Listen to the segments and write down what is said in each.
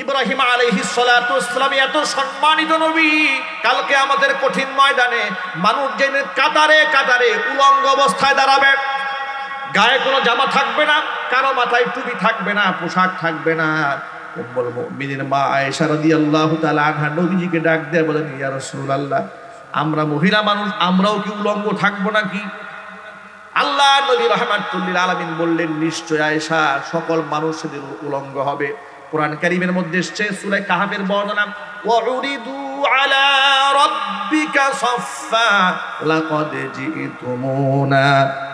ইব্রাহিম ওয়াসসালাম এত সম্মানিত নবী, কালকে আমাদের কঠিন ময়দানে মানুষ যেন কাতারে কাতারে উলঙ্গ অবস্থায় দাঁড়াবে। গায়ে কোনো জামা থাকবে না, কারও মাথায় টুপি থাকবে না, পোশাক থাকবে না। নবীজিকে ডাক বলেন আমরা মহিলা মানুষ, আমরাও কি উলঙ্গ থাকব নাকি? আল্লাহ আলামিন বললেন, নিশ্চয় আয়েশা, সকল মানুষদের উলঙ্গ হবে। কোরআন কারীমের মধ্যে এসেছে, সূরা কাহাফের বর্ণনা ওয়াউরিদু আলা রাব্বিকা সাফফা, লাকাদ জিতুমুনা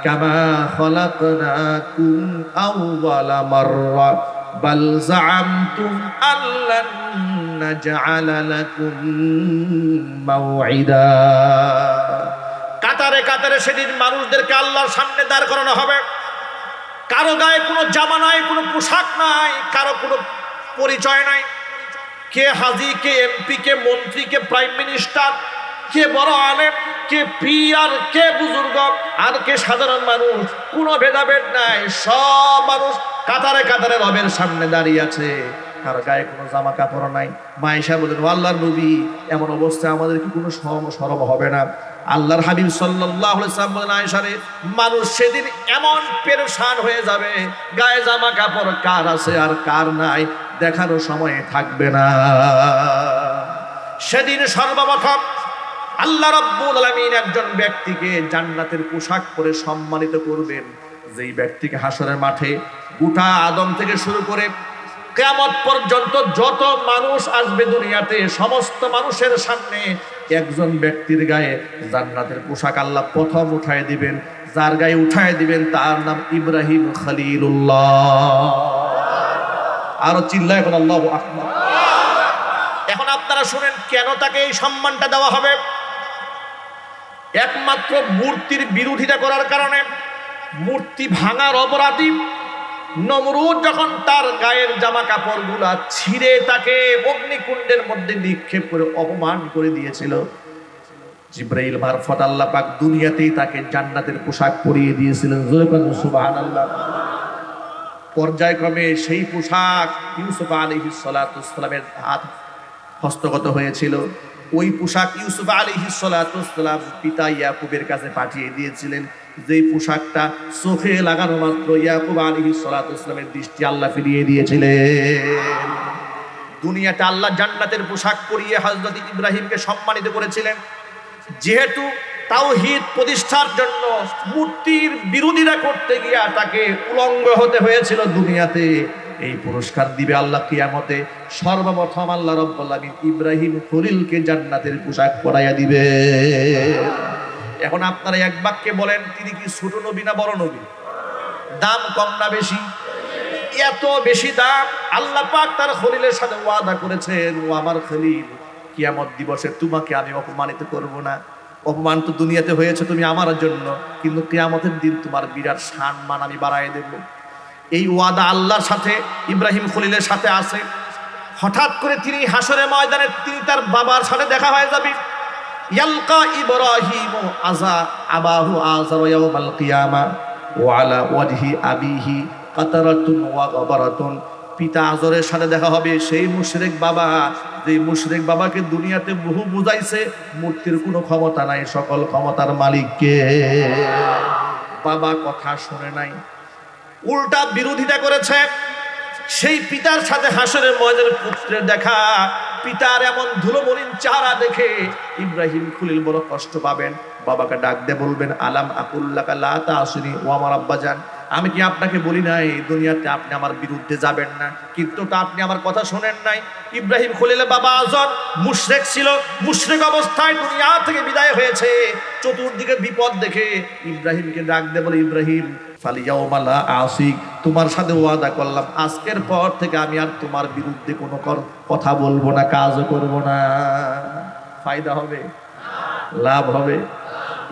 কামা খলাকনাকুম আউওয়ালা মাররা, বাল জাআমতুম আল্লান নাজআলা লাকুম মাওঈদা কাতারে কাতারে সেদিন মানুষদেরকে আল্লাহর সামনে দাঁড় করানো হবে। কারও গায়ে কোনো জামা নাই, কোনো পোশাক নাই, কারও কোনো পরিচয় নাই। কে হাজি, কে এমপি, কে মন্ত্রী, কে প্রাইম মিনিস্টার, কে বড় আলেম, কে পীর আর কে বুজুর্গ, আর কে সাধারণ মানুষ, কোনো ভেদাভেদ নাই। সব মানুষ কাতারে কাতারে রবের সামনে দাঁড়িয়ে আছে। কারও গায়ে কোনো জামা কাপড় নাই। মায়েশা বলেন আল্লাহর নবী, এমন অবস্থায় আমাদের কি কোনো সরম সরম হবে না? আল্লাহর হাবিব সাল্লাম বলেন আয়েশারে মানুষ সেদিন এমন পেরেশান হয়ে যাবে, গায়ে জামা কাপড় কার আছে আর কার নাই? দেখারও সময় থাকবে না। সেদিন সর্বপ্রথম আল্লাহ রাব্বুল আলামিন একজন ব্যক্তিকে জান্নাতের পোশাক পরে সম্মানিত করবেন। যেই ব্যক্তিকে হাসরের মাঠে গোটা আদম থেকে শুরু করে কেয়ামত পর্যন্ত যত মানুষ আসবে দুনিয়াতে, সমস্ত মানুষের সামনে একজন ব্যক্তির গায়ে জান্নাতের পোশাক আল্লাহ প্রথম উঠায় দিবেন। যার গায়ে উঠায় দিবেন তার নাম ইব্রাহিম খলিলুল্লাহ। আরও চিল্লায় এখন আল্লাহ এখন আপনারা শুনেন, কেন তাকে এই সম্মানটা দেওয়া হবে? একমাত্র মূর্তির বিরোধিতা করার কারণে মূর্তি ভাঙার অপরাধী নমরুদ যখন তার গায়ের জামা কাপড়গুলা ছিঁড়ে তাকে অগ্নিকুণ্ডের মধ্যে নিক্ষেপ করে অপমান করে দিয়েছিল, জিব্রাইল মারফত আল্লাহ পাক দুনিয়াতেই তাকে জান্নাতের পোশাক পরিয়ে দিয়েছিলেন। সুবহানাল্লাহ। পর্যায়ক্রমে সেই পোশাক ইউসুফ আলাইহিস সালামের হাত হস্তগত হয়েছিল। ওই পোশাক ইউসুফ আলাইহিস সালাম পিতা ইয়াকুবের কাছে পাঠিয়ে দিয়েছিলেন। যেই পোশাকটা চোখে লাগানো মাত্র ইয়াকুব আলাইহিস সালামের দৃষ্টি আল্লাহ ফিরিয়ে দিয়েছিলেন। দুনিয়াতে আল্লাহ জান্নাতের পোশাক পরিয়ে হযরত ইব্রাহিমকে সম্মানিত করেছিলেন। যেহেতু তাওহীদ প্রতিষ্ঠার জন্য মূর্তির বিরোধীরা করতে গিয়া তাকে উলঙ্গ হতে হয়েছিল দুনিয়াতে। এই পুরস্কার দিবে আল্লাহ কিয়ামতে। সর্বপ্রথম আল্লাহ রব্বুল ইব্রাহিম খলিলকে জান্নাতের পোশাক পরাইয়া দিবে। এখন আপনারা এক বাক্যে বলেন, তিনি কি ছোট নবী না বড় নবী? দাম কম না বেশি? এত বেশি দাম? আল্লাহ পাক তার খলিলের সাথে ওয়াদা করেছেন, ও আমার খলিল, কিয়ামত দিবসে তোমাকে আমি অপমানিত করব না। অপমান তো দুনিয়াতে হয়েছে তুমি আমার জন্য, কিন্তু কেয়ামতের দিন তোমার বিরাট সম্মান আমি বাড়াই দেব। এই ওয়াদা আল্লাহর সাথে, ইব্রাহিম খলিলের সাথে আছে। হঠাৎ করে তিনি হাসরে ময়দানে তিনি তার বাবার সাথে দেখা হয়ে যাবে। ইয়ালকা ইব্রাহিম আজা আবাহু ইয়াউমাল কিয়ামা ওয়াজহি আবিহি কাতারাতুন ওয়া গাবারাতুন। পিতা আজরের সাথে দেখা হবে, সেই মুশরিক বাবা যে মুশরিক বাবাকে দুনিয়াতে বহু বুঝাইছে, মূর্তির কোনো ক্ষমতা নাই, সকল ক্ষমতার মালিককে। বাবা কথা শুনে নাই। উল্টা বিরোধিতা করেছে। সেই পিতার সাথে হাসরের ময়দানের পুত্রের দেখা, পিতার এমন ধুলোমলিন চারা দেখে ইব্রাহিম খুলিল বড় কষ্ট পাবেন। বাবাকে ডাক দিয়ে বলবেন, আলাম আকুল্লাকা লা তাসুনি ও আমার আব্বা আব্বাজান আমি কি আপনাকে বলি নাই দুনিয়াতে আপনি আমার বিরুদ্ধে যাবেন না? কিন্তু তা আপনি আমার কথা শোনেন নাই। ইব্রাহিম খলিলের বাবা আজর মুশরেক ছিল। মুশরেক অবস্থায় দুনিয়া থেকে বিদায় হয়েছে। চতুর্দিকে বিপদ দেখে ইব্রাহিমকে ডাক দে বলে, ইব্রাহিম ফালিয়াউমালা আসিক তোমার সাথে ওয়াদা করলাম। আজকের পর থেকে আমি আর তোমার বিরুদ্ধে কোনো কথা বলব না, কাজও করব না। ফায়দা হবে? লাভ হবে?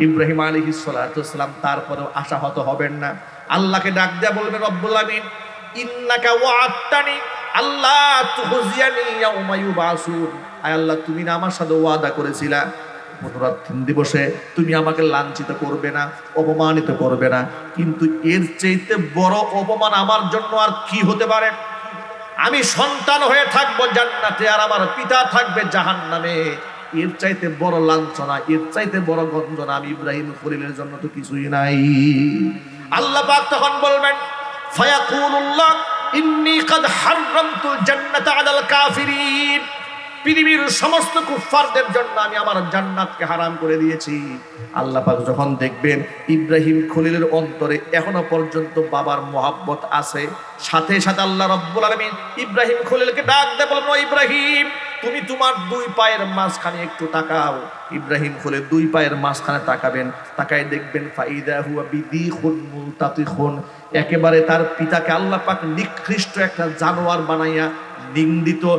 ইব্রাহিম আলী সালাম তারপরেও আশাহত হবেন না। আল্লাহকে ডাক দেয়া বলবেন রব্বুল আমিন ইন্নাকা ওয়াআত্তানি আল্লাহ তুহজিয়ানি ইয়াউমা ইউবাসুন। আয় আল্লাহ, তুমি না আমার সাথে ওয়াদা করেছিলা। পুনরাত্ম দিবসে তুমি আমাকে লাঞ্ছিত করবে না, অপমানিত করবে না। কিন্তু এর চাইতে বড় অপমান আমার জন্য আর কি হতে পারে? আমি সন্তান হয়ে থাকব জান্নাতে আর আমার পিতা থাকবে জাহান্নামে। এর চাইতে বড় লাঞ্ছনা, এর চাইতে বড় গঞ্জনা আমি ইব্রাহিম খলিলের জন্য তো কিছুই নাই। আল্লাহ পাক তখন বলবেন, ফায়াকুলুল্লাহ, ইন্নী কদ হাররামতুল জান্নাতা আলাল কাফিরিন। পৃথিবীর সমস্ত কুফফারদের জন্য আমি আমার জান্নাতকে হারাম করে দিয়েছি। আল্লাহ পাক যখন দেখবেন ইব্রাহিম খলিলের অন্তরে এখনও পর্যন্ত বাবার মোহাব্বত আছে, সাথে সাথে আল্লাহ রব্বুল আলামিন ইব্রাহিম খলিলকে ডাক দেয় বলেন "ও ইব্রাহিম, তুমি তোমার দুই পায়ের মাঝখানে একটু তাকাও। ইব্রাহিম খলিল দুই পায়ের মাঝখানে তাকাবেন, তাকায় দেখবেন, ফাইদা হুয়া বিদিখুন মুলতাতিখুন। একেবারে তার পিতাকে আল্লাহ পাক নিকৃষ্ট একটা জানোয়ার বানাইয়া নিন্দিত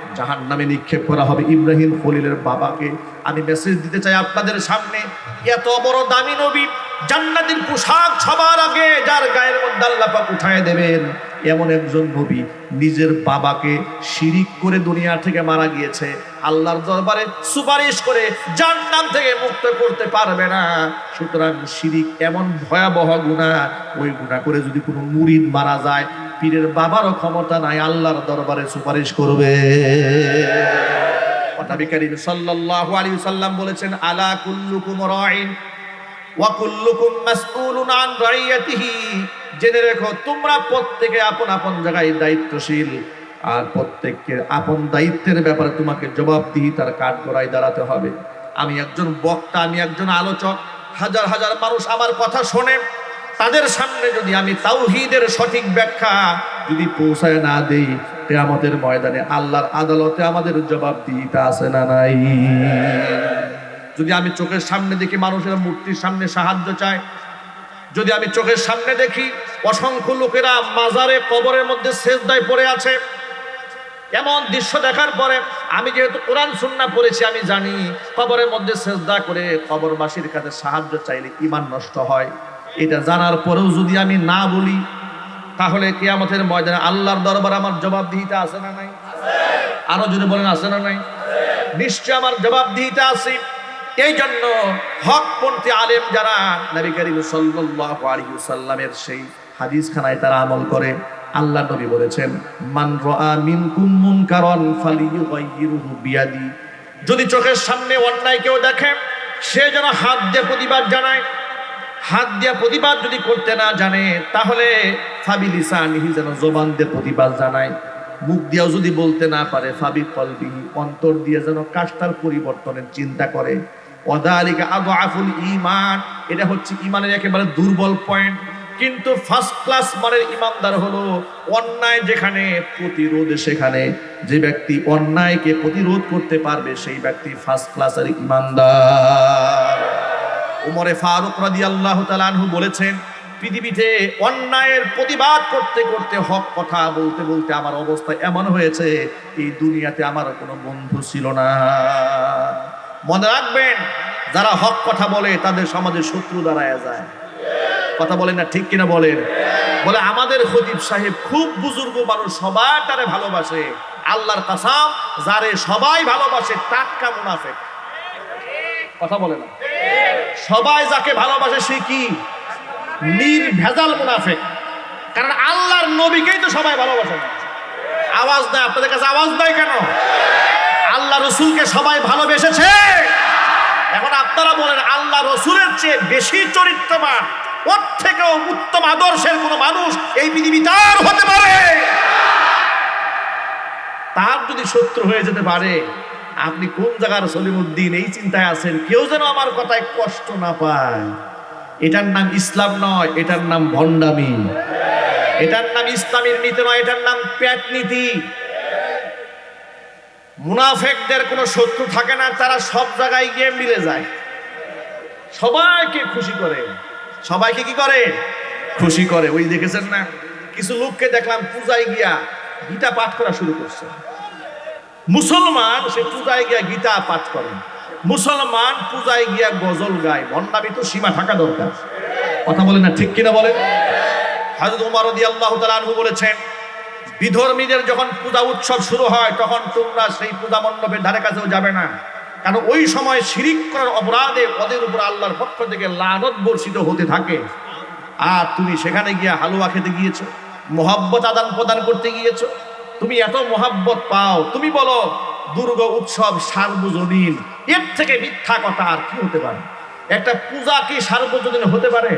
জাহান্নামে নিক্ষেপ করা হবে। ইব্রাহিম খলিলের বাবাকে। আমি মেসেজ দিতে চাই আপনাদের সামনে। এত বড় দামি নবী জান্নাতের পোশাক সবার আগে যার গায়ের মধ্যে আল্লাহ পাক উঠায় দেবেন। এমন একজন নবী নিজের বাবাকে শিরিক করে দুনিয়া থেকে মারা গিয়েছে। আল্লাহর দরবারে সুপারিশ করে জান্নাত থেকে মুক্ত করতে পারবে না। সুতরাং শিরিক এমন ভয়াবহ গুণা ওই গুণা করে যদি কোনো মুরিদ মারা যায় পীরের বাবারও ক্ষমতা নাই, আল্লাহর দরবারে সুপারিশ করবে। নবী করিম সাল্লাল্লাহু আলাইহি সাল্লাম বলেছেন, আলা কুল্লুকুম রাইন ওয়া কুল্লুকুম মাসউলুন আন রাইয়াতিহি। জেনে রেখো, তোমরা প্রত্যেকে আপন আপন জায়গায় দায়িত্বশীল, আর প্রত্যেককে আপন দায়িত্বের ব্যাপারে তোমাকে জবাবদিহিতার কাঠ গড়ায় দাঁড়াতে হবে। আমি একজন বক্তা, আমি একজন আলোচক, হাজার হাজার মানুষ আমার কথা শোনে। তাদের সামনে যদি আমি তাওহিদের সঠিক ব্যাখ্যা যদি পৌঁছায় না দেই আমাদের ময়দানে আল্লাহর আদালতে আমাদের জবাব দিতে আছে না নাই। যদি আমি চোখের সামনে দেখি মানুষের মূর্তির সামনে সাহায্য চায়, যদি আমি চোখের সামনে দেখি অসংখ্য লোকেরা মাজারে কবরের মধ্যে শেষদায় পড়ে আছে, এমন দৃশ্য দেখার পরে আমি যেহেতু কোরআন সুন্না পড়েছি, আমি জানি কবরের মধ্যে সেজদা করে কবরবাসীর কাছে সাহায্য চাইলে ইমান নষ্ট হয়। এটা জানার পরেও যদি আমি না বলি, তাহলে কিয়ামতের ময়দানে আল্লাহর দরবার আমার জবাবদিহিতা আছে না নাই? আরও যদি বলেন, আছে না নাই? নিশ্চয় আমার জবাবদিহিতা আছে। এই জন্য হকপন্থী আলেম যারা, নবী করিম সাল্লাল্লাহু আলাইহি সাল্লামের সেই হাদিসখানায় তারা আমল করে আল্লাহ নবী বলেছেন, মান রাআ মিনকুম মুনকারান ফালিয়ুগাইয়িরহু বিয়াদি। যদি চোখের সামনে অন্যায় কেউ দেখে, সে যেন হাত দিয়ে প্রতিবাদ জানায় হাত দিয়া প্রতিবাদ যদি করতে না জানে, তাহলে ফাবিলিসানিহি যেন জবান দিয়ে প্রতিবাদ জানায়। মুখ দিয়েও যদি বলতে না পারে, ফাবি কলবিহি, অন্তর দিয়ে যেন কাজটার পরিবর্তনের চিন্তা করে। অদালিকা আদআফুল ঈমান, এটা হচ্ছে ঈমানের একেবারে দুর্বল পয়েন্ট কিন্তু ফার্স্ট ক্লাস মানের ইমানদার হলো অন্যায় যেখানে, প্রতিরোধ সেখানে। যে ব্যক্তি অন্যায়কে প্রতিরোধ করতে পারবে, সেই ব্যক্তি ফার্স্ট ক্লাসের ইমানদার। উমরে ফারুক রাদিয়াল্লাহু তাআলা আনহু বলেছেন, পৃথিবীতে অন্যায়ের প্রতিবাদ করতে করতে হক কথা বলতে বলতে আমার অবস্থা এমন হয়েছে, এই দুনিয়াতে আমার কোনো বন্ধু ছিল না। মনে রাখবেন, যারা হক কথা বলে তাদের সমাজে শত্রু দাঁড়ায় যায়। কথা বলেন না ঠিক কিনা বলেন? বলে, আমাদের খতিব সাহেব খুব বুজুর্গ মানুষ, সবাই তারে ভালোবাসে। আল্লাহর কাসাম, যারে সবাই ভালোবাসে, টাটকা মুনাফেক। কথা বলে না। সবাই যাকে ভালোবাসে সে কি? নির্ভেজাল মুনাফেক। কারণ আল্লাহর নবীকেই তো সবাই ভালোবাসে না। আওয়াজ দেয়, আপনাদের কাছে আওয়াজ দেয় কেন? আল্লাহ রসুলকে সবাই ভালোবেসেছে। এখন আপনারা বলেন, আল্লাহ রসুলের চেয়ে বেশি চরিত্রবান, ওর থেকেও উত্তম আদর্শের কোনো মানুষ এই পৃথিবীতে আর হতে পারে? তার যদি শত্রু হয়ে যেতে পারে আপনি কোন জায়গার সলিমুদ্দিন? এই চিন্তায় আছেন। কেউ যেন আমার কথায় কষ্ট না পায়। এটার নাম ইসলাম নয়, এটার নাম ভণ্ডামি। এটার নাম ইসলামের নীতি নয়, এটার নাম প্যাট নীতি। মুনাফেকদের কোনো শত্রু থাকে না, তারা সব জায়গায় গিয়ে মিলে যায়। সবাইকে খুশি করে। সবাইকে কি করে? খুশি করে। ওই দেখেছেন না? কিছু লোককে দেখলাম পূজায় গিয়া গীতা পাঠ করা শুরু করছে। মুসলমান, সে পূজায় গিয়া গীতা পাঠ করে। মুসলমান পূজায় গিয়া গজল গায়। বন্যাবি তো সীমা থাকা দরকার। কথা বলে না ঠিক কিনা বলেন? হাজরত উমর রাদিয়াল্লাহু তাআলা আনহু বলেছেন, বিধর্মীদের যখন পূজা উৎসব শুরু হয়, তখন তোমরা সেই পূজা মণ্ডপের ধারে কাছেও যাবে না। কারণ ওই সময় শিরিক করার অপরাধে ওদের উপর আল্লাহর পক্ষ থেকে লানত বর্ষিত হতে থাকে। আর তুমি সেখানে গিয়ে হালুয়া খেতে গিয়েছো, মোহাব্বত আদান প্রদান করতে গিয়েছো তুমি এত মোহাব্বত পাও, তুমি বলো, দুর্গা উৎসব সার্বজনীন, এর থেকে মিথ্যা কথা আর কি হতে পারে? একটা পূজা কি সার্বজনীন হতে পারে?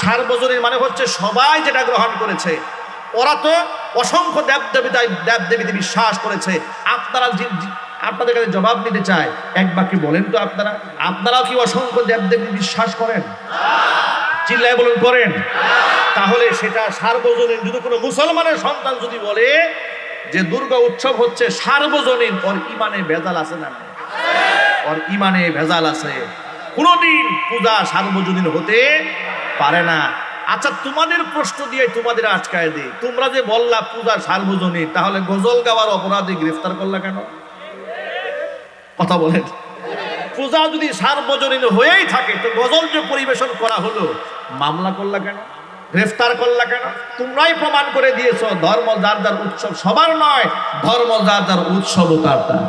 সার্বজনীন মানে হচ্ছে সবাই যেটা গ্রহণ করেছে, ওরা তো অসংখ্য দেব দেবীতায় দেব দেবীতে বিশ্বাস করেছে। আপনারা আপনাদের কাছে জবাব নিতে চায়, এক বাক্যে বলেন তো আপনারা, আপনারাও কি অসংখ্য দেব দেবী বিশ্বাস করেন? চিল্লায় বলুন, করেন। তাহলে সেটা সার্বজনীন, যদি কোনো মুসলমানের সন্তান যদি বলে যে দুর্গা উৎসব হচ্ছে সার্বজনীন, ওর ইমানে ভেজাল আছে না? ওর ইমানে ভেজাল আছে। কোনোদিন পূজা সার্বজনীন হতে পারে না। আচ্ছা তোমাদের প্রশ্ন দিয়ে তোমাদের আটকায় দিই। তোমরা যে বললা পূজা সার্বজনীন, তাহলে গজল গাওয়ার অপরাধে গ্রেফতার করলা কেন? কথা বলেন। পূজা যদি সার্বজনীন হয়েই থাকে, তো গজল যে পরিবেশন করা হলো, মামলা করলা কেন? গ্রেফতার করলা কেন? তোমরাই প্রমাণ করে দিয়েছ, ধর্ম যার যার উৎসব, সবার নয়, ধর্ম যার যার উৎসব তার তার।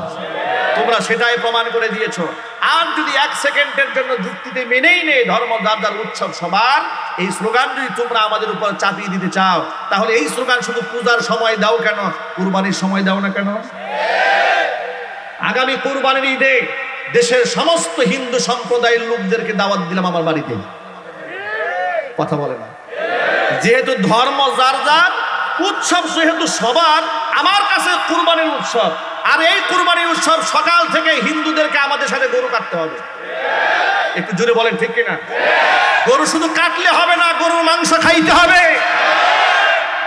তোমরা সেটাই প্রমাণ করে দিয়েছ। আর যদি এক সেকেন্ডের জন্য যুক্তিতে মেনেই নেই, ধর্ম যার যার উৎসব, সবার, এই স্লোগান যদি তোমরা আমাদের উপর চাপিয়ে দিতে চাও, তাহলে এই স্লোগান শুধু পূজার সময় দাও কেন? কুরবানির সময় দাও না কেন? আগামী কোরবানির ঈদে দেশের সমস্ত হিন্দু সম্প্রদায়ের লোকদেরকে দাওয়াত দিলাম আমার বাড়িতে। কথা বলে না। যেহেতু ধর্ম যার যার, উৎসব যেহেতু সবার, আমার কাছে কুরবানির উৎসব। আর এই কুরবানির উৎসব সকাল থেকে হিন্দুদেরকে আমাদের সাথে গরু কাটতে হবে। একটু জোরে বলেন, ঠিক কিনা? গরু শুধু কাটলে হবে না, গরুর মাংস খাইতে হবে।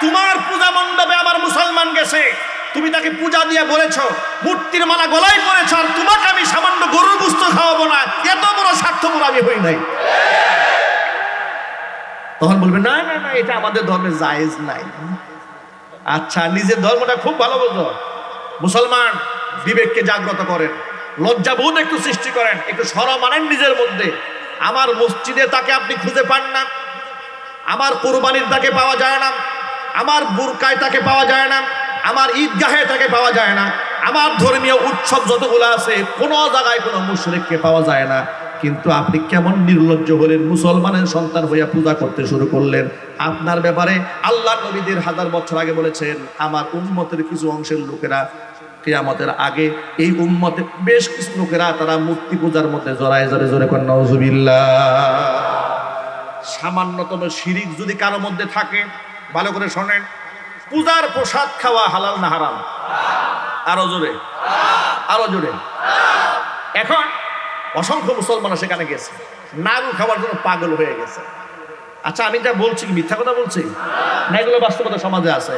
তোমার পূজা মণ্ডপে আমার মুসলমান গেছে। তুমি তাকে পূজা দিয়ে বলেছ, মূর্তির মালা গলায় পড়েছ আর তোমাকে আমি সামান্য গরুর গুস্ত খাওয়াবো না। এত বড় স্বার্থপর আমি হই নাই। তখন বলবে, না না না, এটা আমাদের ধর্মে জায়েজ নাই। আচ্ছা নিজের ধর্মটা খুব ভালো বলতো মুসলমান বিবেককে জাগ্রত করেন লজ্জাবোধ একটু সৃষ্টি করেন, একটু সরম আনেন নিজের মধ্যে। আমার মসজিদে তাকে আপনি খুঁজে পান না, আমার কোরবানির তাকে পাওয়া যায় না, আমার বুরকায় তাকে পাওয়া যায় না, আমার ঈদগাহে তাকে পাওয়া যায় না, আমার ধর্মীয় উৎসব যতগুলো আছে, কোনো জায়গায় কোনো মুশরিককে পাওয়া যায় না। কিন্তু আপনি কেমন নির্লজ্জ হলেন? মুসলমানের সন্তান হইয়া পূজা করতে শুরু করলেন। আপনার ব্যাপারে আল্লাহ নবীদের হাজার বছর আগে বলেছেন, আমার উম্মতের কিছু অংশের লোকেরা কিয়ামতের আগে এই উম্মতে বেশ কিছু লোকেরা তারা মূর্তি পূজার মধ্যে জড়ায় জড়ে জোরে কর নজুবিল্লাহ সামান্যতম শিরিক যদি কারও মধ্যে থাকে, ভালো করে শোনেন, পূজার প্রসাদ খাওয়া হালাল না হারাম? আরও জোরে আরও জোরে। এখন অসংখ্য মুসলমান সেখানে গেছে। নাড়ু খাওয়ার জন্য পাগল হয়ে গেছে। আচ্ছা আমি যা বলছি মিথ্যা কথা বলছি? না, এগুলো বাস্তবতা সমাজে আছে।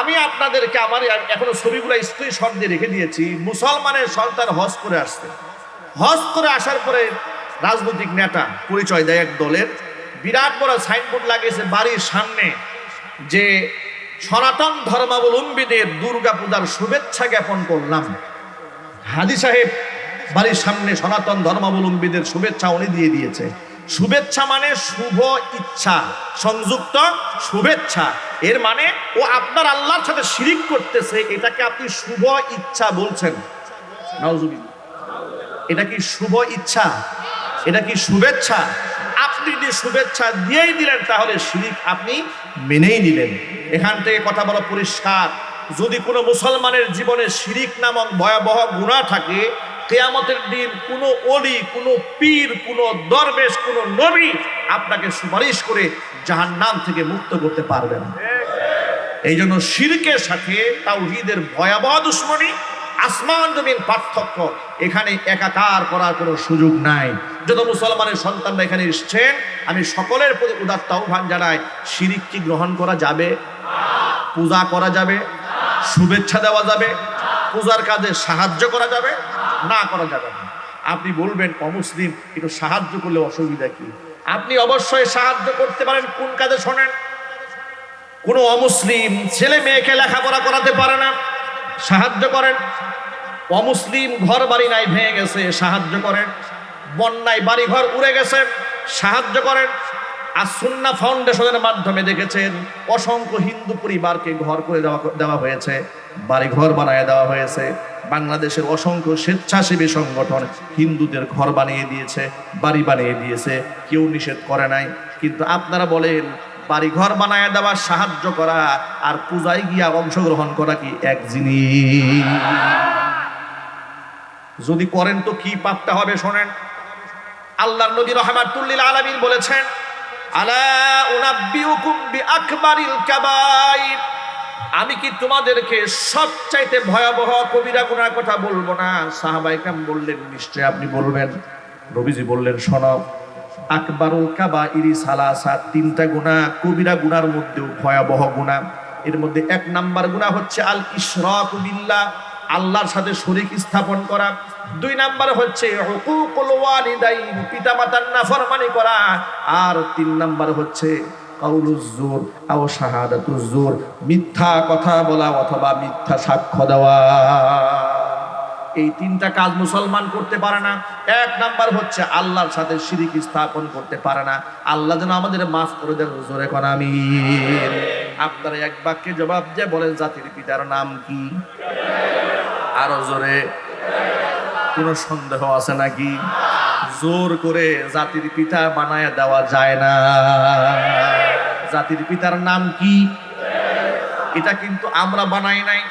আমি আপনাদেরকে আমার এখনও ছবিগুলো স্ক্রিনশট দিয়ে রেখে দিয়েছি। মুসলমানের সন্তান হজ করে আসছে। হজ করে আসার পরে রাজনৈতিক নেতা পরিচয় দেয় এক দলের। বিরাট বড় সাইনবোর্ড লাগিয়েছে বাড়ির সামনে যে সনাতন ধর্মাবলম্বীদের দুর্গা পূজার শুভেচ্ছা জ্ঞাপন করলাম। হাজি সাহেব বাড়ির সামনে সনাতন ধর্মাবলম্বীদের শুভেচ্ছা উনি দিয়ে দিয়েছে। শুভেচ্ছা মানে শুভ ইচ্ছা, সংযুক্ত শুভেচ্ছা। এর মানে ও আপনার আল্লাহর সাথে শিরিক করতেছে, এটাকে আপনি শুভ ইচ্ছা বলছেন। এটা কি শুভ ইচ্ছা? এটা কি শুভেচ্ছা? আপনি যদি শুভেচ্ছা দিয়েই দিলেন, তাহলে শিরিক আপনি মেনেই নিলেন। এখান থেকে কথা বলা পরিষ্কার। যদি কোনো মুসলমানের জীবনে শিরিক নামক ভয়াবহ গুণা থাকে কেয়ামতের দিন কোনো অলি কোনো পীর, কোনো দরবেশ, কোনো নবী আপনাকে সুপারিশ করে জাহান্নাম থেকে মুক্ত করতে পারবে না। এই জন্য শিরকের সাথে তাওহীদের ভয়াবহ দুশ্মনী, আসমান জমিন পার্থক্য এখানে একাকার করার কোনো সুযোগ নাই। যত মুসলমানের সন্তানরা এখানে এসছেন আমি সকলের প্রতি উদাত্ত আহ্বান জানাই, শিরিক কি গ্রহণ করা যাবে? পূজা করা যাবে? শুভেচ্ছা দেওয়া যাবে? পূজার কাজে সাহায্য করা যাবে? না করা যাবে না। আপনি বলবেন, অমুসলিম একটু সাহায্য করলে অসুবিধা কি? আপনি অবশ্যই সাহায্য করতে পারেন, কোন কাজে শোনেন? কোনো অমুসলিম ছেলে মেয়েকে লেখাপড়া করাতে পারে না। সাহায্য করেন। অমুসলিম ঘর বাড়ি নাই ভেঙে গেছে, সাহায্য করেন। বন্যায় বাড়ি ঘর উড়ে গেছে, সাহায্য করেন। আর সুন্না ফাউন্ডেশনের মাধ্যমে দেখেছেন, অসংখ্য হিন্দু পরিবারকে ঘর করে দেওয়া দেওয়া হয়েছে বাড়ি ঘর বানায় দেওয়া হয়েছে। বাংলাদেশের অসংখ্য স্বেচ্ছাসেবী সংগঠন হিন্দুদের ঘর বানিয়ে দিয়েছে, বাড়ি বানিয়ে দিয়েছে। কেউ নিষেধ করে নাই। কিন্তু আপনারা বলেন বাড়ি ঘর বানায় দেওয়ার সাহায্য করা আর পূজায় গিয়া অংশগ্রহণ করা কি এক জিনিস? যদি করেন তো কি পাপটা হবে শোনেন। আল্লাহর নবী রহমাতুল্লিল আলামিন বলেছেন, আলা উনাব্বিউকুম বিআকবারিল কাবাইর। আমি কি তোমাদেরকে সবচাইতে ভয়াবহ কবিরা গুনার কথা বলব না? সাহাবাই কাম বললেন নিশ্চয় আপনি বলবেন। রবিজি বললেন, শোনো, আকবারুল কাবা ইরি সালাসা, তিনটা গুণা কবিরা গুনার মধ্যেও ভয়াবহ গুণা এর মধ্যে এক নাম্বার গুণা হচ্ছে আল ইশরাক বিল্লাহ, আল্লাহর সাথে শরীক স্থাপন করা। দুই নাম্বার হচ্ছে ওয়ালিদাইন, পিতামাতার নাফরমানি করা। আর তিন নাম্বার হচ্ছে কাউলুজ্জুর আও শাহাদাতুজ্জুর মিথ্যা কথা বলা অথবা মিথ্যা সাক্ষ্য দেওয়া। এই তিনটা কাজ মুসলমান করতে পারে না। এক নাম্বার হচ্ছে আল্লাহর সাথে শিরিক স্থাপন করতে পারে না। আল্লাহ যেন আমাদের মাফ করে দেন, জোরে কোন আমি আপনারা এক বাক্যে জবাব দিয়ে বলেন, জাতির পিতার নাম কি? আরও জোরে। কোনো সন্দেহ আছে নাকি? জোর করে জাতির পিতা বানায় দেওয়া যায় না। জাতির পিতার নাম কি? এটা কিন্তু আমরা বানাই নাই।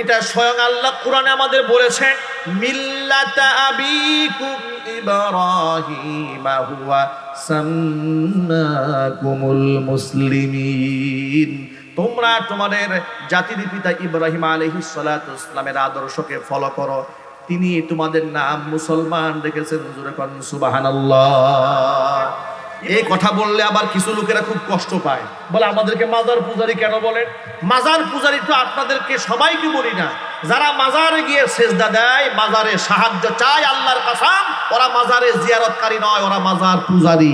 এটা স্বয়ং আল্লাহ কোরআনে আমাদের বলেছেন মিল্লাতা আবিকুম ইব্রাহিম, হুয়া সাম্মাকুমুল মুসলিমিন। তোমরা তোমাদের জাতির পিতা ইব্রাহিম আলাইহিস সালাতু ইসলামের আদর্শকে ফলো করো। তিনি তোমাদের নাম মুসলমান রেখেছেন। জোরে সুবহানাল্লাহ। এই কথা বললে আবার কিছু লোকেরা খুব কষ্ট পায়। বলে, আমাদেরকে মাজার পূজারি কেন বলেন মাজার পূজারি তো আপনাদেরকে সবাইকে বলি না। যারা মাজারে গিয়ে সেজদা দেয়, মাজারে সাহায্য চায়, আল্লাহর কাসাম, ওরা মাজারে জিয়ারতকারী নয়, ওরা মাজার পূজারি।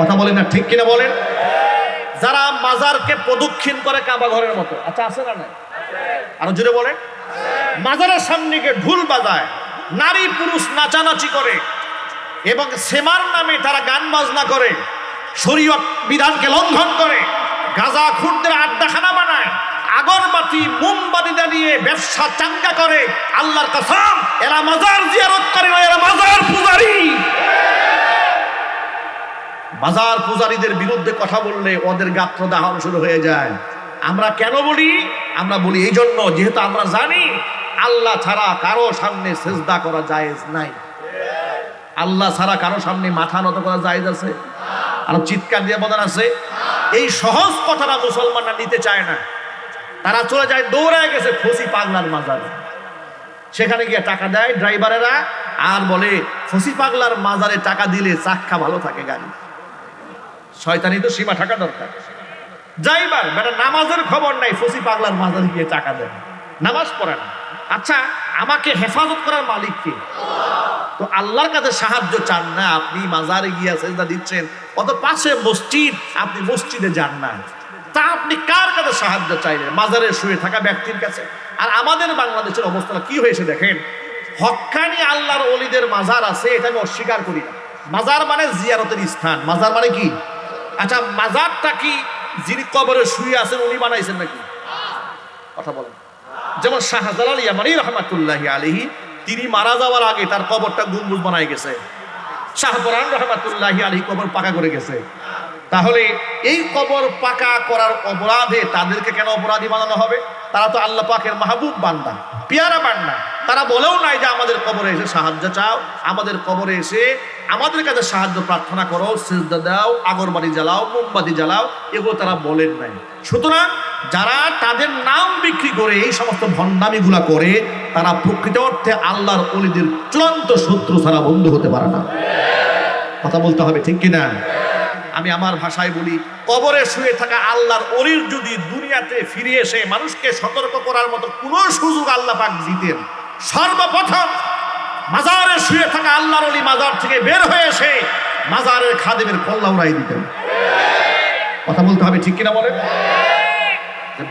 কথা বলেন না, ঠিক কিনা বলেন? যারা মাজারকে প্রদক্ষিণ করে কাবা ঘরের মতো। আচ্ছা আছে না নাই? আরও জুড়ে বলেন। মাজারের সামনে গিয়ে ঢুল বাজায়, নারী পুরুষ নাচানাচি করে এবং সেমার নামে তারা গান বাজনা করে, শরীয়ত বিধানকে লঙ্ঘন করে, গাজা খুরদের আড্ডাখানা বানায়, আগরবাতি, মোমবাতি দাঁড়িয়ে ব্যবসা চাঙ্গা করে, আল্লাহর কসম, এরা মাজার জিয়ারত করে না, এরা মাজার পূজারি। মাজার পূজারীদের বিরুদ্ধে কথা বললে ওদের গাত্র দাহন শুরু হয়ে যায়। আমরা কেন বলি? আমরা বলি এই জন্য যেহেতু আমরা জানি, আল্লাহ ছাড়া কারও সামনে সেজদা করা জায়েজ নাই। আল্লাহ ছাড়া কারও সামনে মাথা নত করা জায়েজ আছে? আর চিৎকার দিয়ে বদান আছে? এই সহজ কথাটা মুসলমানরা নিতে চায় না। তারা চলে যায়, দৌড়ায় গেছে ফসি পাগলার মাজারে। সেখানে গিয়ে টাকা দেয় ড্রাইভারেরা আর বলে, ফসি পাগলার মাজারে টাকা দিলে চাক্কা ভালো থাকে গাড়ি। শয়তানি তো সীমা থাকা দরকার। যাইবার, বেটা, নামাজের খবর নাই, ফসি পাগলার মাজারে গিয়ে টাকা দেয়। নামাজ পড়ে না। আচ্ছা আমাকে হেফাজত করার মালিক কে? তো আল্লাহর কাছে সাহায্য চান না, আপনি মাজারে গিয়া সেজদা দিচ্ছেন অত পাশে মসজিদ, আপনি মসজিদে যান না। তা আপনি কার কাছে সাহায্য চাইলেন? মাজারে শুয়ে থাকা ব্যক্তির কাছে? আর আমাদের বাংলাদেশের অবস্থাটা কি হয়েছে দেখেন? হক্কানি আল্লাহর অলিদের মাজার আছে, এটা আমি অস্বীকার করি না। মাজার মানে জিয়ারতের স্থান। মাজার মানে কি? আচ্ছা মাজারটা কি যিনি কবরে শুয়ে আছেন, উনি বানাইছেন নাকি? কথা বলেন। যেমন শাহজালাল ইয়ামানি রহমাতুল্লাহি আলহি তিনি মারা যাওয়ার আগে তার কবরটা গুম্বুজ বানাই গেছে। শাহবরান রহমাতুল্লাহি আলহি কবর পাকা করে গেছে। তাহলে এই কবর পাকা করার অপরাধে তাদেরকে কেন অপরাধী বানানো হবে? তারা তো আল্লাহ পাকের মাহবুব বান্দা, পিয়ারা বান্দা। তারা বলেও নাই যে আমাদের কবরে এসে সাহায্য চাও, আমাদের কবরে এসে আমাদের কাছে সাহায্য প্রার্থনা করো, সেজদা দাও আগরবাড়ি জ্বালাও, মোমবাতি জ্বালাও, এগুলো তারা বলেন নাই। সুতরাং যারা তাদের নাম বিক্রি করে এই সমস্ত ভণ্ডামিগুলা করে, তারা প্রকৃত অর্থে আল্লাহর অলিদের চূড়ান্ত শত্রু ছাড়া বন্ধু হতে পারে না। কথা বলতে হবে, ঠিক কিনা? আমি আমার ভাষায় বলি, কবরে শুয়ে থাকা আল্লাহর অলির যদি দুনিয়াতে ফিরে এসে মানুষকে সতর্ক করার মতো কোনো সুযোগ আল্লাহ পাক দিতেন। সর্বপ্রথম মাজারে শুয়ে থাকা আল্লাহর অলি মাজার থেকে বের হয়ে এসে মাজারের খাদেমের কল্লা উড়াই দিতেন। কথা বলতে হবে ঠিক কিনা বলেন?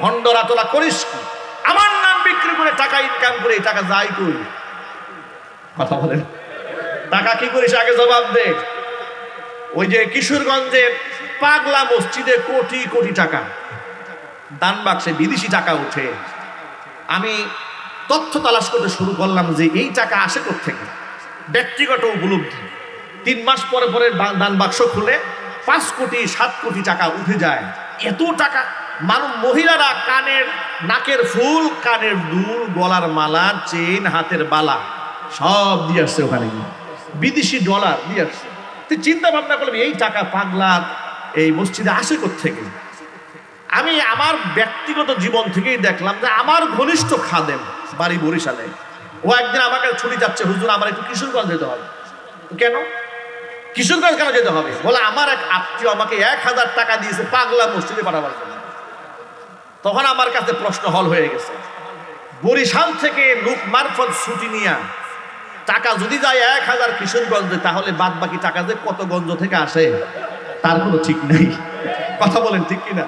ভণ্ডরা তোলা করিস আমার নাম বিক্রি করে টাকা ইনকাম করে টাকা যাই করি। কথা বলেন। টাকা কি করিস? আগে জবাব দে। ওই যে কিশোরগঞ্জে পাগলা মসজিদে কোটি কোটি টাকা। দান বাক্সে বিদেশি টাকা উঠে। আমি তথ্য তালাশ করতে শুরু করলাম যে এই টাকা আসে থেকে ব্যক্তিগত উপলব্ধি। তিন মাস পরে পরে দান বাক্স খুলে পাঁচ কোটি, সাত কোটি টাকা উঠে যায়। এত টাকা। মানুষ মহিলারা কানের নাকের ফুল, কানের দুল, গলার মালা, চেন, হাতের বালা সব দিয়ে আসছে ওখানে। বিদেশি ডলার দিয়ে আসছে। তুই চিন্তা ভাবনা করলাম এই টাকা পাগলা, এই মসজিদে আসে থেকে আমি আমার ব্যক্তিগত জীবন থেকেই দেখলাম যে আমার ঘনিষ্ঠ খাদেম বাড়ি বরিশালে, ও একদিন আমাকে ছুটি যাচ্ছে, হুজুর, আমার একটু কিশোরগঞ্জ যেতে হবে। কেন? কিশোরগঞ্জ কেন যেতে হবে? বলে, আমার এক আত্মীয় আমাকে এক হাজার টাকা দিয়েছে পাগলা মসজিদে পাঠাবার জন্য। তখন আমার কাছে প্রশ্ন হল হয়ে গেছে। বরিশাল থেকে লোক মারফত ছুটি নিয়ে টাকা যদি যায় এক হাজার কিশোরগঞ্জে, তাহলে বাদ বাকি টাকা যে কত গঞ্জ থেকে আসে, তার কোনো ঠিক নেই। কথা বলেন ঠিক কিনা?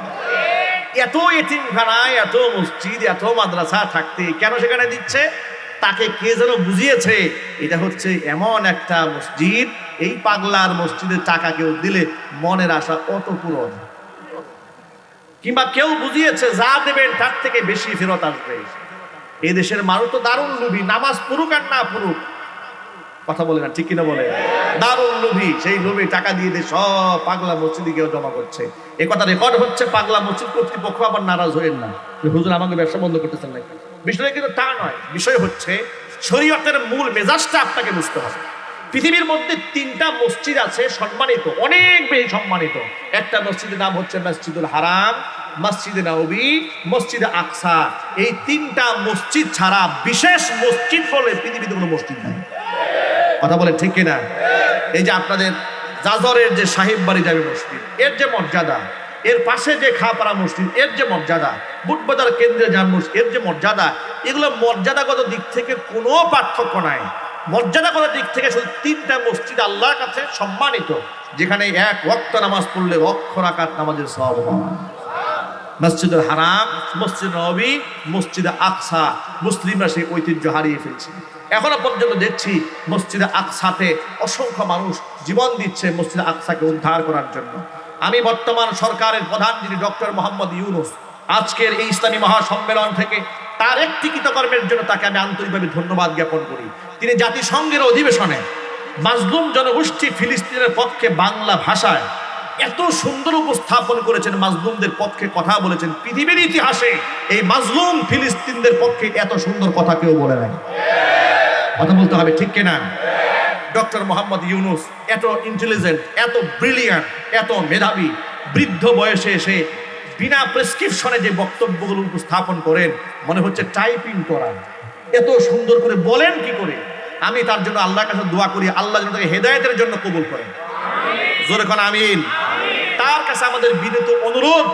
এত এতিমখানায়, এত মসজিদ, এত মাদ্রাসা থাকতে কেন সেখানে দিচ্ছে? তাকে কে যেন বুঝিয়েছে, এটা হচ্ছে এমন একটা মসজিদ, এই পাগলার মসজিদের টাকা কেউ দিলে মনের আশা অত পূরণ। কিংবা কেউ বুঝিয়েছে, যা দেবেন তার থেকে বেশি ফেরত আসবে। এই দেশের মানুষ তো দারুণ লোভী, নামাজ পড়ুক আর না পড়ুক কথা বলে না, ঠিক কিনা বলে? দারুণ লোভী, সেই লোভে টাকা দিয়ে দিয়ে সব পাগলা মসজিদে গিয়ে জমা করছে। এ কথা রেকর্ড হচ্ছে, পাগলা মসজিদ কর্তৃপক্ষ আবার নারাজ হয়েন না। হুজুর আমাকে ব্যবসা বন্ধ করতেছেন নাকি? বিষয়টা কিন্তু তা নয়, বিষয় হচ্ছে শরীয়তের মূল মেজাজটা আপনাকে বুঝতে হবে। পৃথিবীর মধ্যে তিনটা মসজিদ আছে সম্মানিত, অনেক বেশি সম্মানিত। একটা মসজিদের নাম হচ্ছে মসজিদুল হারাম, মসজিদে নবী, মসজিদে আকসা। এই তিনটা মসজিদ ছাড়া বিশেষ মসজিদ বলে পৃথিবীতে কোনো মসজিদ নাই। কথা বলে ঠিক কিনা? এই যে আপনাদের জাজরের যে সাহেব বাড়ি যাবে মসজিদ, এর যে মর্যাদা, এর পাশে যে খাপাড়া মসজিদ, এর যে মর্যাদা, বুটবাজার কেন্দ্রে যান মসজিদ, এর যে মর্যাদা, এগুলো মর্যাদাগত দিক থেকে কোনো পার্থক্য নাই। মর্যাদাগত দিক থেকে শুধু তিনটা মসজিদ আল্লাহর কাছে সম্মানিত, যেখানে এক ওয়াক্ত নামাজ পড়লে অক্ষরাকাত নামাজের সব হয় মসজিদুল হারাম, মসজিদ নবী, মসজিদে আকসা। মুসলিমরা সেই ঐতিহ্য হারিয়ে ফেলছে। এখনও পর্যন্ত দেখছি মসজিদে আকসাতে অসংখ্য মানুষ জীবন দিচ্ছে মসজিদে আকসাকে উদ্ধার করার জন্য। আমি বর্তমান সরকারের প্রধান যিনি ডক্টর মোহাম্মদ ইউনুস, আজকের এই ইসলামী মহাসম্মেলন থেকে তার একটি কৃতকর্মের জন্য তাকে আমি আন্তরিকভাবে ধন্যবাদ জ্ঞাপন করি। তিনি জাতিসংঘের অধিবেশনে মাজলুম জনগোষ্ঠী ফিলিস্তিনের পক্ষে বাংলা ভাষায় এত সুন্দর উপস্থাপন করেছেন মাজলুমদের পক্ষে কথা বলেছেন পৃথিবীর ইতিহাসে। এই মাজলুম ফিলিস্তিনদের পক্ষে এত সুন্দর কথা কেউ বলে নাই। কথা বলতে হবে ঠিক কিনা? ডক্টর মোহাম্মদ ইউনুস এত ইন্টেলিজেন্ট এত ব্রিলিয়ান্ট এত মেধাবী, বৃদ্ধ বয়সে এসে বিনা প্রেসক্রিপশনে যে বক্তব্যগুলো উপস্থাপন করেন, মনে হচ্ছে টাইপিং করা এত সুন্দর করে বলেন কি করে? আমি তার জন্য আল্লাহর কাছে দোয়া করি, আল্লাহ যেন তাকে হেদায়তের জন্য কবুল করেন। জোরে কোন, আমিন। তার কাছে আমাদের বিনীত অনুরোধ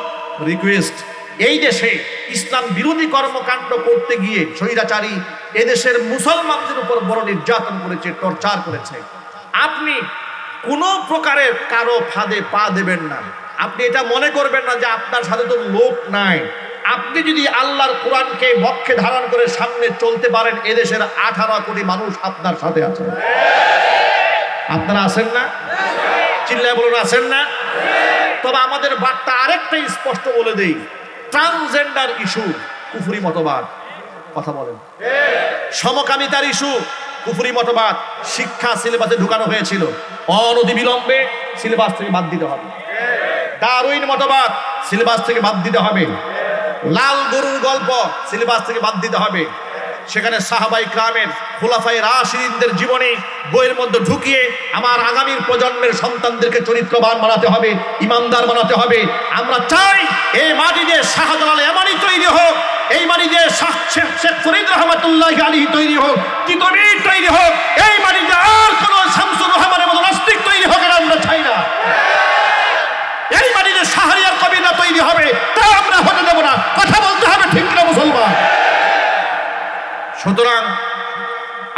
রিকোয়েস্ট এই দেশে ইসলাম বিরোধী কর্মকাণ্ড করতে গিয়ে স্বৈরাচারী এদেশের মুসলমানদের উপর বড় নির্যাতন করেছে, টর্চার করেছে। আপনি কোনো প্রকারের কারও ফাঁদে পা দেবেন না। আপনি এটা মনে করবেন না যে আপনার সাথে তো লোক নাই। আপনি যদি আল্লাহর কোরআনকে বক্ষে ধারণ করে সামনে চলতে পারেন, এদেশের আঠারো কোটি মানুষ আপনার সাথে আছে। আপনারা আছেন না? চিল্লায় বলুন, আছেন না? তবে আমাদের বার্তা আরেকটা স্পষ্ট বলে দেই ট্রান্সজেন্ডার ইস্যু কুফুরি মতবাদ। কথা বলেন। সমকামিতার ইস্যু কুফুরি মতবাদ। শিক্ষা সিলেবাসে ঢুকানো হয়েছিল। অনতি বিলম্বে সিলেবাস থেকে বাদ দিতে হবে। দারুইন মতবাদ সিলেবাস থেকে বাদ দিতে হবে। লাল গরুর গল্প সিলেবাস থেকে বাদ দিতে হবে। সেখানে সাহাবাই ক্রামের খোলাফাই রাশিদিনদের জীবনে বইয়ের মধ্যে ঢুকিয়ে আমার আগামীর প্রজন্মের সন্তানদেরকে চরিত্রবান বানাতে হবে, ইমানদার বানাতে হবে। আমরা চাই এই মাটি দিয়ে শাহজালাল এমনই তৈরি হোক, এই মাটি দিয়ে শেখ ফরিদ রহমতুল্লাহ আলী তৈরি হোক তিতমির তৈরি হোক, এই মাটিতে আর কোন শামসুর রহমানের মতো নাস্তিক তৈরি হোক এটা আমরা চাই না। এই মাটিতে শাহরিয়ার কবিতা তৈরি হবে, তা আমরা হতে দেব না। কথা বলতে হবে ঠিক না মুসলমান সুতরাং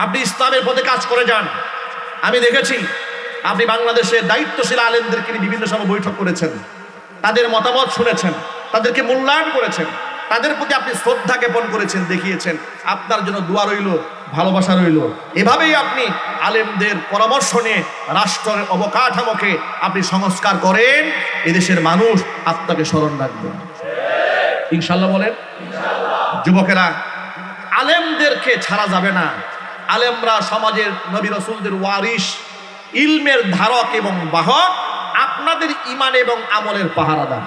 আপনি ইসলামের পথে কাজ করে যান। আমি দেখেছি আপনি বাংলাদেশের দায়িত্বশীল আলেমদেরকে বিভিন্ন সময় বৈঠক করেছেন। তাদের মতামত শুনেছেন, তাদেরকে মূল্যায়ন করেছেন, তাদের প্রতি আপনি শ্রদ্ধা জ্ঞাপন করেছেন, দেখিয়েছেন। আপনার জন্য দোয়া রইল, ভালোবাসা রইল। এভাবেই আপনি আলেমদের পরামর্শ নিয়ে রাষ্ট্রের অবকাঠামোকে আপনি সংস্কার করেন, এদেশের মানুষ আপনাকে স্মরণ রাখবে। ইনশাল্লাহ বলেন, যুবকেরা আলেমদেরকে ছাড়া যাবে না। আলেমরা সমাজের নবী রসুলদের ওয়ারিস ইলমের ধারক এবং বাহক, আপনাদের ইমান এবং আমলের পাহারাদার।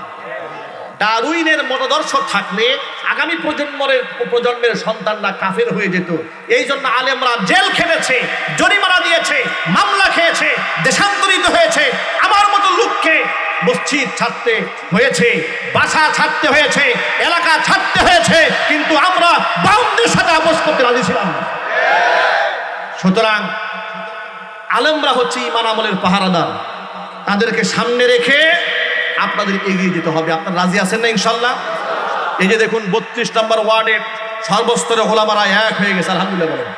ডারুইনের মতাদর্শ থাকলে আগামী প্রজন্মের প্রজন্মের সন্তানরা কাফের হয়ে যেত। এই জন্য আলেমরা জেল খেটেছে জরিমানা দিয়েছে, মামলা খেয়েছে, দেশান্তরিত হয়েছে। আমার মতো লোককে মসজিদ ছাড়তে হয়েছে, বাসা ছাড়তে হয়েছে, এলাকা ছাড়তে হয়েছে, কিন্তু আমরা বাউন্ডের সাথে আপোষ করতে রাজি ছিলাম সুতরাং আলেমরা হচ্ছে ইমান আমলের পাহারাদার। তাদেরকে সামনে রেখে আপনাদের এগিয়ে যেতে হবে। আপনার রাজি আছেন না ইনশাল্লাহ? এই যে দেখুন, বত্রিশ নম্বর ওয়ার্ডের সর্বস্তরে হোলামারা এক হয়ে গেছে, আলহামদুলিল্লাহ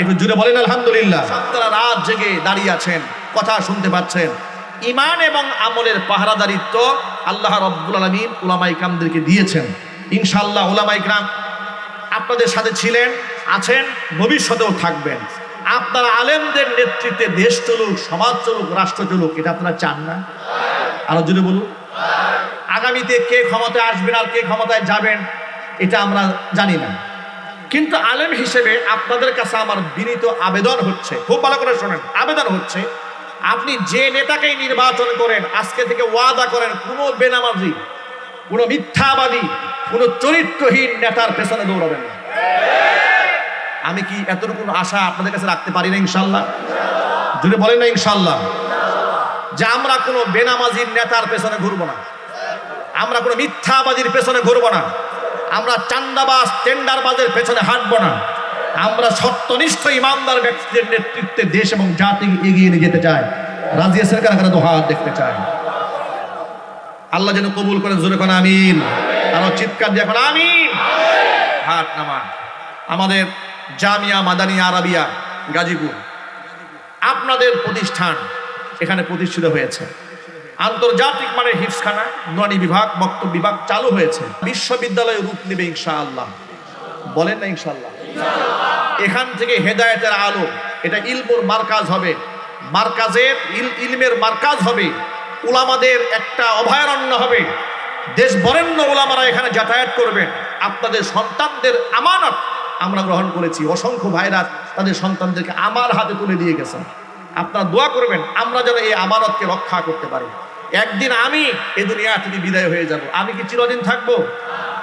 একটু জুড়ে বলেন, আলহামদুলিল্লাহ। আপনারা রাত জেগে দাঁড়িয়ে আছেন, কথা শুনতে পাচ্ছেন। ইমান এবং আমলের পাহারাদারিত্ব আল্লাহ রব্বুল আলমিন উলামা ইকরামদেরকে দিয়েছেন। ইনশাল্লাহ উলামা ইকরাম আপনাদের সাথে ছিলেন, আছেন, ভবিষ্যতেও থাকবেন। আপনারা আলেমদের নেতৃত্বে দেশ চলুক, সমাজ চলুক, রাষ্ট্র চলুক, এটা আপনারা চান না? আরও যদি বলুন। আগামীতে কে ক্ষমতায় আসবেন আর কে ক্ষমতায় যাবেন, এটা আমরা জানি না। কিন্তু আলেম হিসেবে আপনাদের কাছে আমার বিনীত আবেদন হচ্ছে, খুব ভালো করে শোনেন, আবেদন হচ্ছে আপনি যে নেতাকেই নির্বাচন করেন, আজকে থেকে ওয়াদা করেন, কোনো বেনামাজি, কোনো মিথ্যাবাদী, কোনো চরিত্রহীন নেতার পেছনে দৌড়াবেন না। আমি কি এতটুকু আশা আপনাদের কাছে রাখতে পারি না, ইনশাল্লাহ? যদি বলেন না, ইনশাল্লাহ। যে আমরা কোনো বেনামাজির নেতার পেছনে ঘুরবো না। আমরা কোনো মিথ্যাবাজির পেছনে ঘুরবো না। আমরা চান্দাবাজ, টেন্ডারবাজের পেছনে হাঁটবো না। আমরা সত্যনিষ্ঠ ইমানদার ব্যক্তিদের নেতৃত্বে দেশ এবং জাতি এগিয়ে নিয়ে যেতে চাই। রাজিয়া আছেন এখানে দোহাত দেখতে চায় আল্লাহ যেন কবুল করেন, জোরে কোন, আমিন। আরও চিৎকার দিয়ে এখন, আমিন। হাত নামান। আমাদের জামিয়া মাদানিয়া আরাবিয়া, গাজীপুর। আপনাদের প্রতিষ্ঠান এখানে প্রতিষ্ঠিত হয়েছে। আন্তর্জাতিক মানের হিফসখানা নুরানি বিভাগ বক্তব্য বিভাগ চালু হয়েছে। বিশ্ববিদ্যালয়ে রূপ নেবে ইনশাআল্লাহ। বলেন না ইনশাআল্লাহ। এখান থেকে হেদায়েতের আলো, এটা ইলমুর মার্কাজ হবে। মার্কাজের ইল ইলমের মার্কাজ হবে। উলামাদের একটা অভয়ারণ্য হবে। দেশ বরেণ্য ওলামারা এখানে যাতায়াত করবেন। আপনাদের সন্তানদের আমানত আমরা গ্রহণ করেছি। অসংখ্য ভাইরা তাদের সন্তানদেরকে আমার হাতে তুলে দিয়ে গেছেন। আপনারা দোয়া করবেন, আমরা যেন এই আমানতকে রক্ষা করতে পারি। একদিন আমি এ দুনিয়া থেকে বিদায় হয়ে যাব। আমি কি চিরদিন থাকব?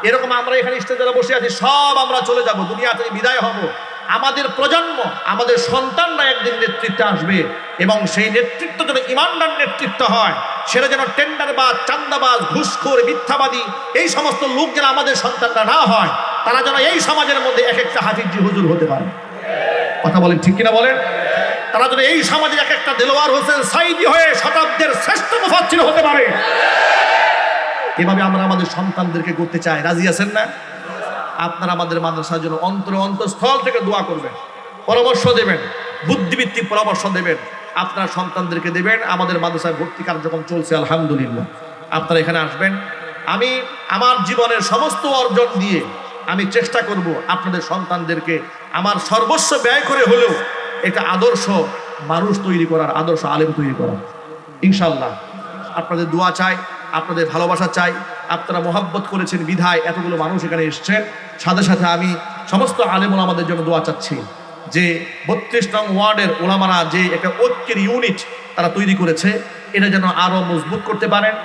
এরকম আমরা এখানে স্টেজে বসে আছি, সব আমরা চলে যাব, দুনিয়া থেকে বিদায় হব। আমাদের প্রজন্ম, আমাদের সন্তানরা একদিন নেতৃত্বে আসবে এবং সেই নেতৃত্ব যেন ইমানদার নেতৃত্ব হয়, সেটা যেন টেন্ডারবাজ চান্দাবাজ, ঘুষখোর, মিথ্যাবাদী, এই সমস্ত লোক যেন আমাদের সন্তানরা না হয়, তারা যেন এই সমাজের মধ্যে এক একটা হাফিজি হুজুর হতে পারে। কথা বলেন ঠিক কিনা বলেন? তারা যদি এই সমাজে এক একটা দেলোয়ার হোসেন সাইদি হয়ে শতাব্দের শ্রেষ্ঠ মুফাচ্ছির হতে পারে, এভাবে আমরা আমাদের সন্তানদেরকে করতে চাই। রাজি আছেন না? আপনারা আমাদের মাদ্রাসার জন্য অন্তর অন্তঃস্থল থেকে দোয়া করবেন, পরামর্শ দেবেন বুদ্ধিভিত্তিক পরামর্শ দেবেন, আপনার সন্তানদেরকে দেবেন। আমাদের মাদ্রাসায় ভর্তি কার্যক্রম চলছে, আলহামদুলিল্লাহ। আপনারা এখানে আসবেন। আমি আমার জীবনের সমস্ত অর্জন দিয়ে আমি চেষ্টা করব আপনাদের সন্তানদেরকে আমার সর্বস্ব ব্যয় করে হলেও এটা আদর্শ মানুষ তৈরি করার, আদর্শ আলেম তৈরি করার। ইনশাল্লাহ আপনাদের দোয়া চাই, আপনাদের ভালোবাসা চাই, আপনারা মোহাব্বত করেছেন বিধায় এতগুলো মানুষ এখানে এসছেন সাথে সাথে আমি সমস্ত আলেমুল আমাদের জন্য দোয়া চাচ্ছি যে বত্রিশ নং ওয়ার্ডের ওলামারা যে একটা ঐক্যের ইউনিট তারা তৈরি করেছে, এটা যেন আরও মজবুত করতে পারেন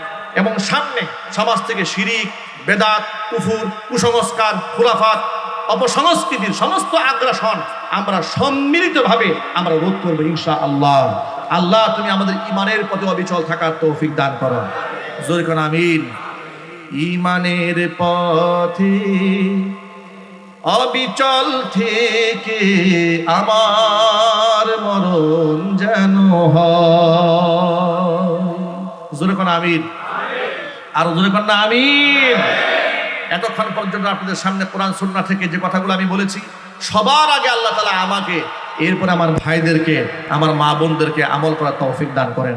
এবং সামনে সমাজ থেকে শিরিক, বেদাত, কুফুর, কুসংস্কার, খুলাফাত অপসংস্কৃতির সমস্ত আগ্রাসন আমরা সম্মিলিতভাবে আমরা রোধ করব ইনশা আল্লাহ আল্লাহ তুমি আমাদের ইমানের পথে অবিচল থাকার তৌফিক দান করো। জোর কোন আমিন। ইমানের পথে অবিচল থেকে আমার মরণ যেন জোরে কোন আমিন। আরও জোরে কোন আমিন। এতক্ষণ পর্যন্ত আপনাদের সামনে কোরআন সুন্না থেকে যে কথাগুলো আমি বলেছি, সবার আগে আল্লাহ তালা আমাকে, এরপর আমার ভাইদেরকে, আমার মা বোনদেরকে আমল করার তৌফিক দান করেন।